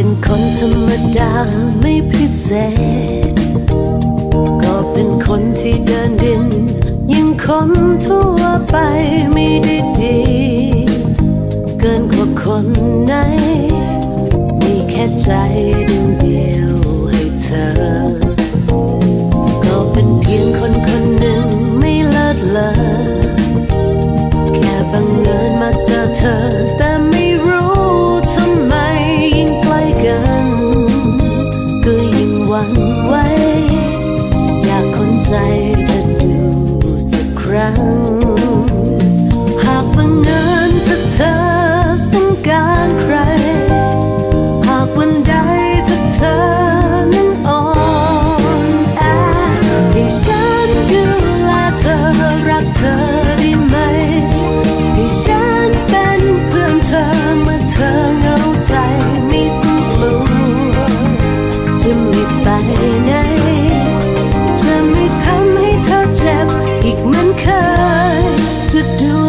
ป็นคนธรรมดาไม่พิเศษ ก็เป็นคนที่เดินดิน ยังคนทั่วไปไม่ได้ดี เกินกว่าคนไหน มีแค่ใจดวงเดียวให้เธอ ก็เป็นเพียงคนคนหนึ่งไม่เลิศเลอแค่บังเอิญมาเจอเธอ จะไม่ทำให้เธอเจ็บอีกเหมือนเคยจะดู